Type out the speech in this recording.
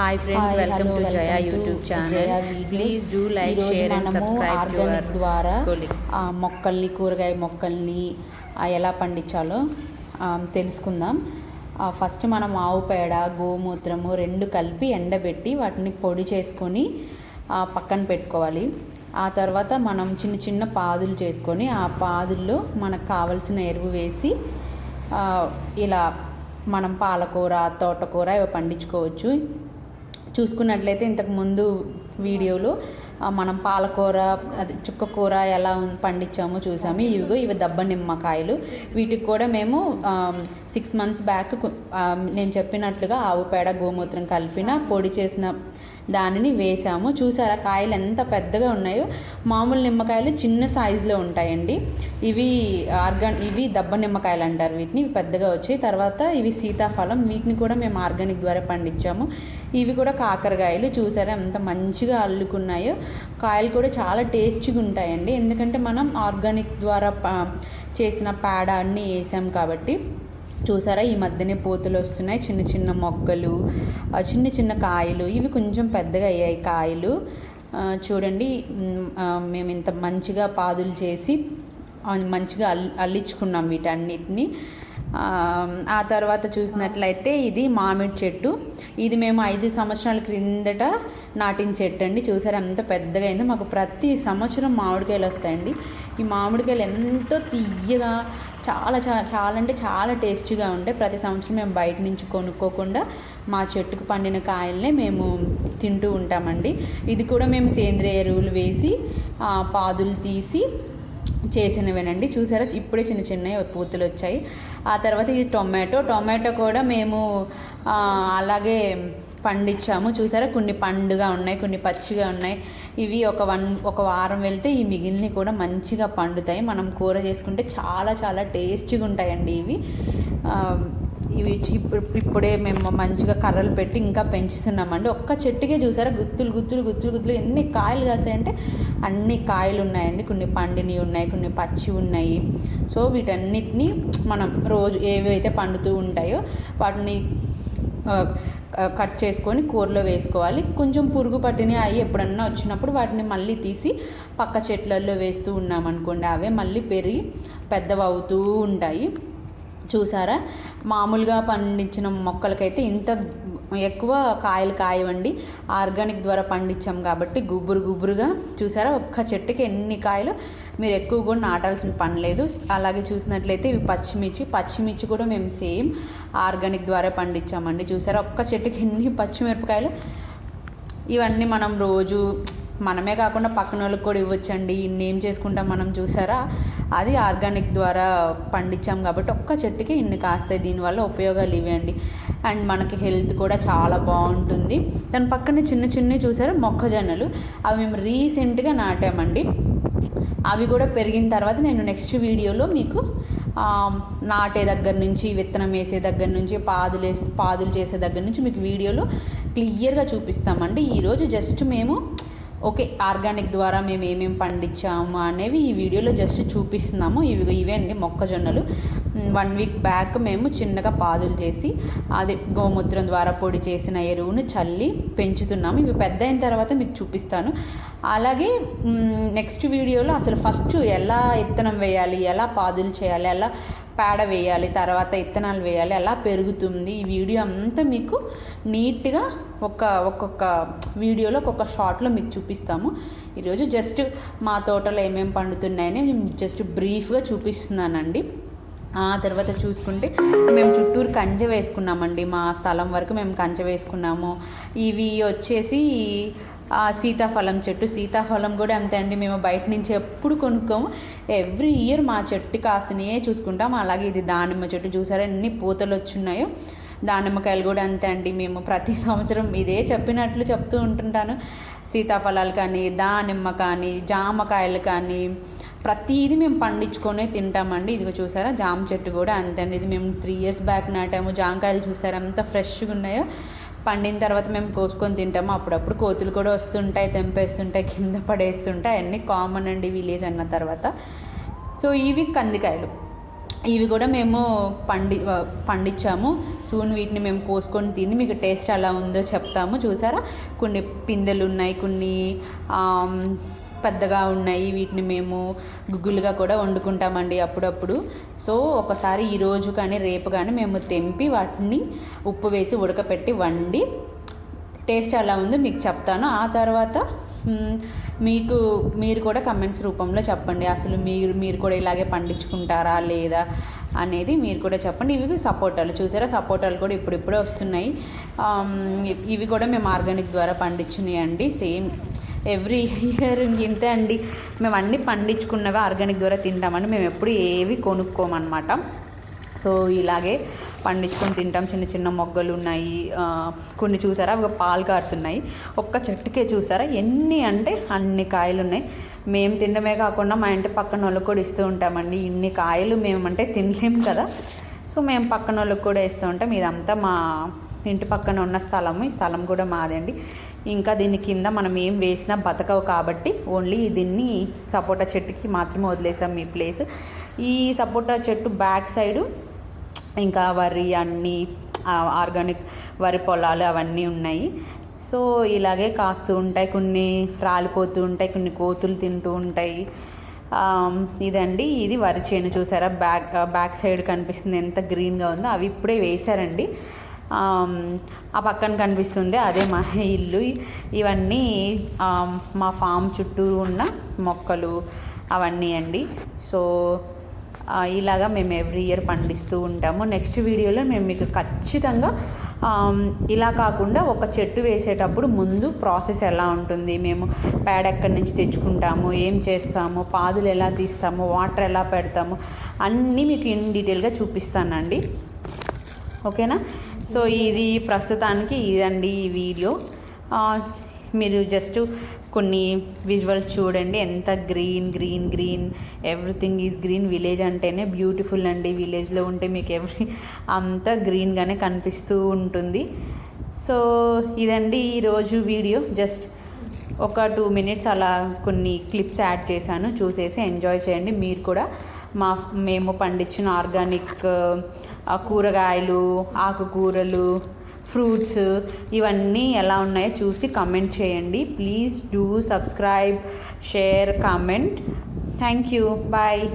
Hi friends welcome to Jaya YouTube channel. Please do like share and subscribe to organic our ద్వారా ఆ, మొక్కల్ని కూరగాయ మొక్కల్ని ఎలా పండించాలో తెలుసుకుందాం. ఫస్ట్ మనం ఆవు పేడ గోమూత్రము రెండు కలిపి ఎండబెట్టి వాటిని పొడి చేసుకొని ఆ, పక్కన పెట్టుకోవాలి. ఆ తర్వాత మనం చిన్న చిన్న పాదులు చేసుకొని ఆ పాదుల్లో మనకు కావలసిన ఎరువు వేసి ఇలా మనం పాలకూర తోటకూర ఇవి పండించుకోవచ్చు. చూసుకున్నట్లయితే ఇంతకు ముందు వీడియోలో. మనం పాలకూర అది చుక్కకూర ఎలా పండించామో చూసాము. ఇవిగో ఇవి దబ్బ నిమ్మకాయలు. వీటికి కూడా మేము సిక్స్ మంత్స్ బ్యాక్ నేను చెప్పినట్లుగా ఆవు పేడ గోమూత్రం కలిపిన పొడి చేసిన దానిని వేసాము. చూసారా కాయలు ఎంత పెద్దగా ఉన్నాయో? మామూలు నిమ్మకాయలు చిన్న సైజులో ఉంటాయండి. ఇవి ఆర్గాన్ ఇవి దబ్బ నిమ్మకాయలు అంటారు వీటిని. పెద్దగా వచ్చాయి. తర్వాత ఇవి సీతాఫలం. వీటిని కూడా మేము ఆర్గానిక్ ద్వారా పండించాము. ఇవి కూడా కాకరకాయలు. చూసారా ఎంత మంచిగా అల్లుకున్నాయో? కాయలు కూడా చాలా టేస్టీగా ఉంటాయండి. ఎందుకంటే మనం ఆర్గానిక్ ద్వారా చేసిన పేడ అన్నీ వేసాం కాబట్టి. చూసారా? ఈ మధ్యనే పూతలు వస్తున్నాయి. చిన్న చిన్న మొక్కలు చిన్న చిన్న కాయలు ఇవి కొంచెం పెద్దగా అయ్యాయి కాయలు. చూడండి. మేము ఇంత మంచిగా పాదులు చేసి మంచిగా అల్ అల్లించుకున్నాం వీటన్నిటిని. ఆ, తర్వాత చూసినట్లయితే ఇది మామిడి చెట్టు. ఇది మేము ఐదు సంవత్సరాల క్రిందట నాటిన చెట్టు అండి. చూసారు ఎంత పెద్దగా అయింది. మాకు ప్రతి సంవత్సరం మామిడికాయలు వస్తాయండి. ఈ మామిడికాయలు ఎంతో తీయగా చాలా చాలా చాలా అంటే చాలా టేస్టీగా ఉంటాయి. ప్రతి సంవత్సరం మేము బయట నుంచి కొనుక్కోకుండా మా చెట్టుకు పండిన కాయలనే మేము తింటూ ఉంటామండి. ఇది కూడా మేము సేంద్రియ ఎరువులు వేసి పాదులు తీసి చేసినవేనండి. చూసారా? ఇప్పుడే చిన్న చిన్న పూతులు వచ్చాయి. ఆ తర్వాత ఇది టొమాటో. టొమాటో కూడా మేము అలాగే పండించాము. చూసారా? కొన్ని పండుగా ఉన్నాయి కొన్ని పచ్చిగా ఉన్నాయి. ఇవి ఒక వన్ ఒక వారం వెళ్తే ఈ మిగిలినవి కూడా మంచిగా పండుతాయి. మనం కూర చేసుకుంటే చాలా చాలా టేస్టీగా ఉంటాయండి ఇవి ఇవి ఇప్పుడే మేము మంచిగా కర్రలు పెట్టి ఇంకా పెంచుతున్నామండి. ఒక్క చెట్టుకే చూసారా? గుత్తులు గుత్తులు గుత్తులు గుత్తులు. ఎన్ని కాయలు కాసాయంటే అన్ని కాయలు ఉన్నాయండి. కొన్ని పండినవి ఉన్నాయి కొన్ని పచ్చి ఉన్నాయి. సో వీటన్నిటిని మనం రోజు ఏవైతే పండుతూ ఉంటాయో వాటిని కట్ చేసుకొని కూరలో వేసుకోవాలి. కొంచెం పురుగు పట్టిన అవి ఎప్పుడన్నా వచ్చినప్పుడు వాటిని మళ్ళీ తీసి పక్క చెట్లలో వేస్తూ ఉన్నామనుకోండి అవే మళ్ళీ పెరిగి పెద్దవవుతూ ఉంటాయి. చూసారా? మామూలుగా పండించిన మొక్కలకైతే ఇంత ఎక్కువ కాయలు కాయవండి. ఆర్గానిక్ ద్వారా పండించాం కాబట్టి గుబురు గుబురుగా చూసారా? ఒక్క చెట్టుకి ఎన్ని కాయలు? మీరు ఎక్కువ కూడా నాటాల్సిన పని లేదు. అలాగే చూసినట్లయితే ఇవి పచ్చిమిర్చి. పచ్చిమిర్చి కూడా మేము సేమ్ ఆర్గానిక్ ద్వారా పండించామండి. చూసారా? ఒక్క చెట్టుకి ఎన్ని పచ్చిమిరపకాయలు? ఇవన్నీ మనం రోజు మనమే కాకుండా పక్కన వాళ్ళకి కూడా ఇవ్వచ్చండి. ఇన్ని ఏం చేసుకుంటాం మనం చూసారా? అది ఆర్గానిక్ ద్వారా పండించాం కాబట్టి ఒక్క చెట్టుకి ఇన్ని కాస్తాయి. దీనివల్ల ఉపయోగాలు ఇవ్వండి అండ్. మనకి హెల్త్ కూడా చాలా బాగుంటుంది. దాని పక్కనే చిన్న చిన్నవి చూసారా? మొక్కజొన్నలు. అవి మేము రీసెంట్గా నాటామండి. అవి కూడా పెరిగిన తర్వాత నేను నెక్స్ట్ వీడియోలో మీకు నాటే దగ్గర నుంచి విత్తనం వేసే దగ్గర నుంచి పాదులు వేసి పాదులు చేసే దగ్గర నుంచి మీకు వీడియోలో క్లియర్గా చూపిస్తామండి. ఈరోజు జస్ట్ మేము ఓకే ఆర్గానిక్ ద్వారా మేము ఏమేమి పండించాము అనేవి ఈ వీడియోలో జస్ట్ చూపిస్తున్నాము. ఇవి ఇవే అండి మొక్కజొన్నలు. వన్ వీక్ బ్యాక్ మేము చిన్నగా పాదులు చేసి అదే గోమూత్రం ద్వారా పొడి చేసిన ఎరువును చల్లి పెంచుతున్నాము. ఇవి పెద్ద అయిన తర్వాత మీకు చూపిస్తాను. అలాగే నెక్స్ట్ వీడియోలో అసలు ఫస్ట్ ఎలా విత్తనం వేయాలి ఎలా పాదులు చేయాలి ఎలా పేడ వేయాలి తర్వాత ఇత్తనాలు వేయాలి అలా పెరుగుతుంది. ఈ వీడియో అంతా మీకు నీట్గా ఒక ఒక్కొక్క వీడియోలో ఒక్కొక్క షార్ట్లో మీకు చూపిస్తాము. ఈరోజు జస్ట్ మా తోటలో ఏమేమి పండుతున్నాయని మేము జస్ట్ బ్రీఫ్గా చూపిస్తున్నానండి. ఆ తర్వాత చూసుకుంటే మేము చుట్టూరు కంచె వేసుకున్నామండి. మా స్థలం వరకు మేము కంచె వేసుకున్నాము. ఇవి వచ్చేసి సీతాఫలం చెట్టు. సీతాఫలం కూడా అంతే అండి మేము బయట నుంచి ఎప్పుడు కొనుక్కోము. ఎవ్రీ ఇయర్ మా చెట్టు కాసినయే చూసుకుంటాం అలాగే ఇది దానిమ్మ చెట్టు చూసారా ఎన్ని పూతలు వచ్చున్నాయో. దానిమ్మకాయలు కూడా అంతే అండి మేము ప్రతి సంవత్సరం ఇదే చెప్పినట్లు చెప్తూ ఉంటుంటాను. సీతాఫలాలు కానీ దానిమ్మ కానీ జామకాయలు కానీ ప్రతిదీ మేము పండించుకొనే తింటామండి. ఇదిగో చూసారా జామ చెట్టు కూడా అంతే అండి. ఇది మేము త్రీ ఇయర్స్ బ్యాక్ నాటాము. జామకాయలు చూసారా ఎంత ఫ్రెష్గా ఉన్నాయో. పండిన తర్వాత మేము కోసుకొని తింటాము అప్పుడప్పుడు కోతులు కూడా వస్తుంటాయి తెంపేస్తుంటాయి కింద పడేస్తుంటాయి. అన్నీ కామన్ అండి విలేజ్ అన్న తర్వాత. సో ఇవి కందికాయలు. ఇవి కూడా మేము పండి పండించాము. సూన్ వీటిని మేము కోసుకొని తిని మీకు టేస్ట్ ఎలా ఉందో చెప్తాము. చూసారా? కొన్ని పిందెలు ఉన్నాయి కొన్ని పెద్దగా ఉన్నాయి. వీటిని మేము గుగ్గులుగా కూడా వండుకుంటామండి అప్పుడప్పుడు. సో ఒకసారి ఈరోజు కానీ రేపు కానీ మేము తెంపి వాటిని ఉప్పు వేసి ఉడకపెట్టి వండి టేస్ట్ ఎలా ఉందో మీకు చెప్తాను. ఆ తర్వాత మీకు మీరు కూడా కమెంట్స్ రూపంలో చెప్పండి. అసలు మీరు మీరు కూడా ఇలాగే పండించుకుంటారా లేదా అనేది మీరు కూడా చెప్పండి. ఇవి సపోటాలు. చూసారా? సపోటాలు కూడా ఇప్పుడిప్పుడే వస్తున్నాయి. ఇవి కూడా మేము ఆర్గానిక్ ద్వారా పండించినాయి అండి సేమ్ ఎవ్రీ ఇయర్ ఇంతే అండి. మేము అన్నీ పండించుకున్నవి ఆర్గానిక్ ద్వారా తింటామని మేము ఎప్పుడు ఏవి కొనుక్కోమన్నమాట. సో ఇలాగే పండించుకొని తింటాం. చిన్న చిన్న మొగ్గలు ఉన్నాయి. కొన్ని చూసారా? అవి పాలు కారుతున్నాయి. ఒక్క చెట్టుకే చూసారా? ఎన్ని అంటే అన్ని కాయలు ఉన్నాయి. మేము తినడమే కాకుండా మా ఇంటి పక్కన వాళ్ళకి కూడా ఇస్తూ ఉంటామండి. ఇన్ని కాయలు మేము అంటే తినలేం కదా. సో మేము పక్కన వాళ్ళకి కూడా ఇస్తూ ఉంటాం. ఇదంతా మా ఇంటి పక్కన ఉన్న స్థలము. ఈ స్థలం కూడా మాదండి ఇంకా దీని కింద మనం ఏం వేసినా బతకవు కాబట్టి ఓన్లీ దీన్ని సపోటా చెట్టుకి మాత్రమే వదిలేసాం ఈ ప్లేస్. ఈ సపోటా చెట్టు బ్యాక్ సైడు ఇంకా వరి అన్నీ ఆర్గానిక్ వరి పొలాలు అవన్నీ ఉన్నాయి. సో ఇలాగే కాస్తూ ఉంటాయి కొన్ని రాలిపోతూ ఉంటాయి కొన్ని కోతులు తింటూ ఉంటాయి. ఇదండి ఇది వరి చేను చూసారా? బ్యాక్ బ్యాక్ సైడ్ కనిపిస్తుంది ఎంత గ్రీన్గా ఉందో. అవి ఇప్పుడే వేశారండి. ఆ పక్కన కనిపిస్తుంది అదే మా ఇల్లు. ఇవన్నీ మా ఫామ్ చుట్టూ ఉన్న మొక్కలు అవన్నీ అండి. సో ఇలాగా మేము ఎవ్రీ ఇయర్ పండిస్తూ ఉంటాము. నెక్స్ట్ వీడియోలో మేము మీకు ఖచ్చితంగా ఇలా కాకుండా ఒక చెట్టు వేసేటప్పుడు ముందు ప్రాసెస్ ఎలా ఉంటుంది? మేము ప్యాడ్ ఎక్కడి నుంచి తెచ్చుకుంటాము? ఏం చేస్తాము? పాదులు ఎలా తీస్తాము? వాటర్ ఎలా పెడతాము? అన్నీ మీకు ఇన్ డీటెయిల్గా చూపిస్తానండి. ఓకేనా? సో ఇది ప్రస్తుతానికి ఇదండి ఈ వీడియో. మీరు జస్ట్ కొన్ని విజువల్స్ చూడండి. ఎంత green green green. Everything is green village అంటేనే బ్యూటిఫుల్ అండి. విలేజ్లో ఉంటే మీకు ఎవ్రీ అంతా గ్రీన్గానే కనిపిస్తూ ఉంటుంది. సో ఇదండి ఈరోజు వీడియో. జస్ట్ ఒక టూ మినిట్స్ అలా కొన్ని క్లిప్స్ యాడ్ చేశాను. చూసేసి ఎంజాయ్ చేయండి. మీరు కూడా మా మేము పండించిన ఆర్గానిక్ కూరగాయలు ఆకుకూరలు ఫ్రూట్స్ ఇవన్నీ ఎలా ఉన్నాయో చూసి కమెంట్ చేయండి. Please do subscribe share comment. Thank you. Bye.